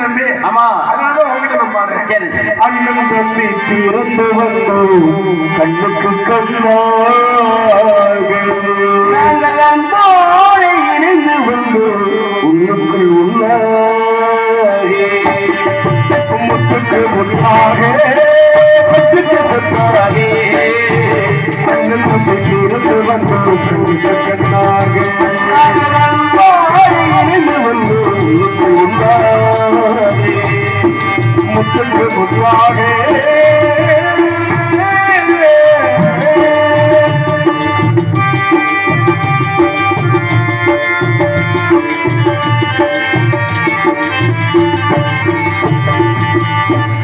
தம்பி ஆமா. அதனால அவங்ககிட்ட நம்ம பாடுறேன். சரி சரி. அண்ணன் தம்பி பிறந்து வந்தோம் கண்ணுக்கு கண்ணாக நாங்கள் அன்போடு இணைந்து வந்தோம் உள்ளுக்குள் உள்ளாகே முத்துக்கு முன்னாக முத்துக்கு சொன்னாகே அண்ணன் தம்பி பிறந்து வந்தோம் முத்துக்கு முன்னாக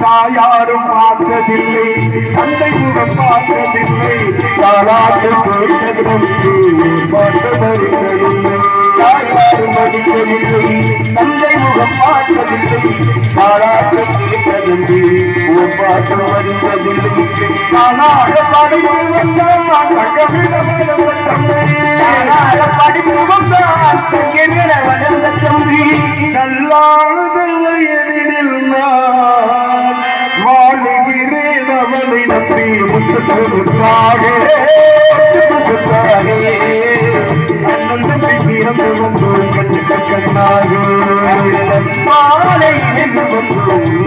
தாயாரும் பார்த்ததில்லை தந்தை முகம் பார்த்ததில்லை தாராட்டு கேட்டதற்கு தாயாரும் அடிக்கவில்லை தந்தை முகம் பார்த்ததில்லை கேட்டதற்கு ஒரு பாட்டு வருவதில்லை தானாக படித்து வந்தான் படித்து வந்தால் எதிர வளர்ந்த தம்பி. நல்லாத வயதில் நான் வாழுகிறேன் அவனை நம்பி முத்துக்கு முத்தாக அண்ணன் தம்பி பிறந்து வந்தோம் கண்ணுக்கு கண்ணாக மாலை இணைந்து வந்தோம்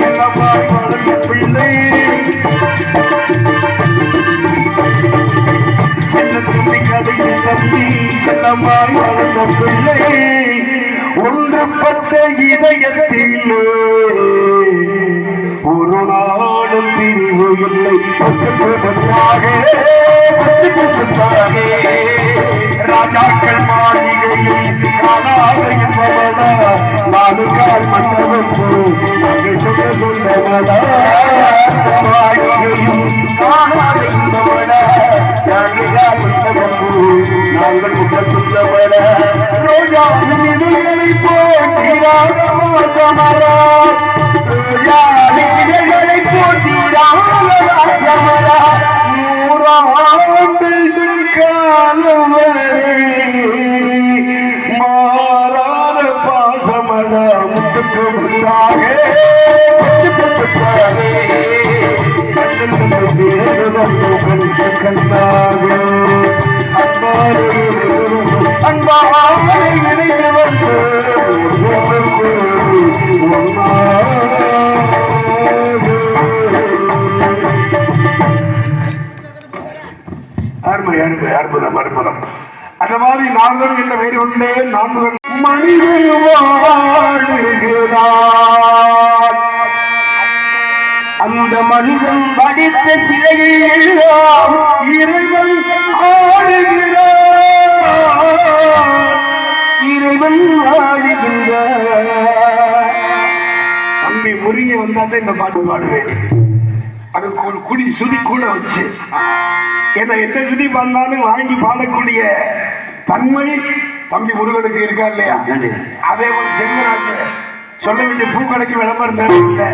செல்லமாய் வளர்ந்த பிள்ளை சின்ன தும்பி ஒரு நாளும் பிரிவு இல்லை. பத்துக்கு பத்தாக நாங்கள் முட்ட சொன்னவனா ரோஜா விதைகளை போட்டிராக சமரா ரோஜா விதைகளை போட்டிராக வந்து கண்ணுக்கு கண்ணாக வந்து அற்புதம் அற்புதம் அந்த மாதிரி என்ற பெயர் உண்டே நான்கு மனிதன் அந்த மனிதன் படித்த சிலையில் எல்லாம் இறைவன் ஆளுகிறார். இறைவன் ஆடுகின்றார் தம்பி முறிய வந்தாதான் இந்த பாட்டு பாடுவேன். அது குடி சுதி கூட வச்சு. ஏன்னா எந்த சுதி பாடினாலும் வாங்கி பாடக்கூடிய தன்மை தம்பி முருகனுக்கு இருக்கா இல்லையா? அதே போல செல்வராஜ் சொல்ல வேண்டிய பூக்கடைக்கு விளம்பரம் தேவையில்லை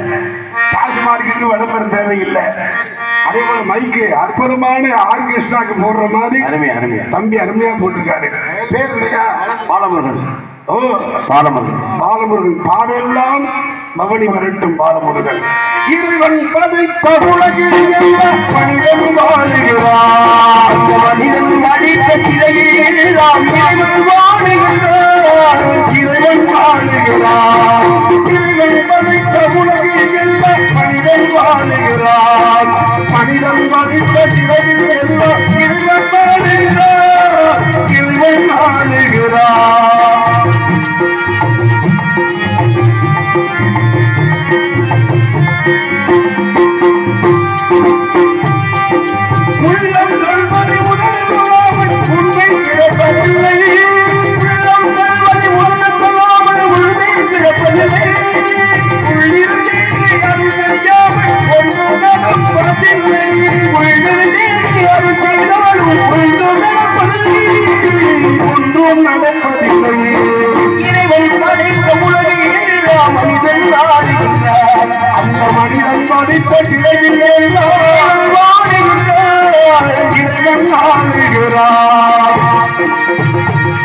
டாஸ்மார்க்கு விளம்பரம் தேவையில்லை. அதே போல மைக்கு அற்புதமான ஆர்கெஸ்ட்ராக்கு போடுற மாதிரி அருமை அருமை. தம்பி அருமையா போட்டிருக்காரு. பேர் இல்லையா பாலமுருகன். ஓ. பாலமுருகன். பாலமுருகன். பாடெல்லாம் பவனி வரட்டும் பாலமுருகன். இறைவன் பதைத்த உலகில் எல்லா படைத்த சிலையில்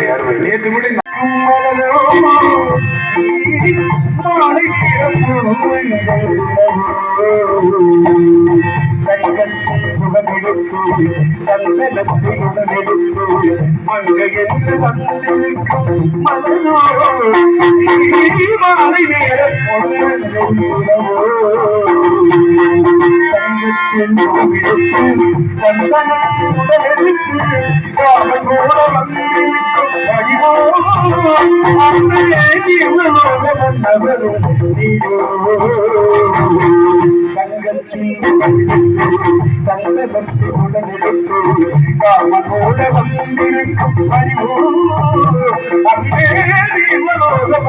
அருமை அருமை நேற்று கூட மலர்ந்தோம் மாலை நேரம் தங்கத்தில் காமனோட வந்திருக்கும் அறிவோ அங்கே Oh,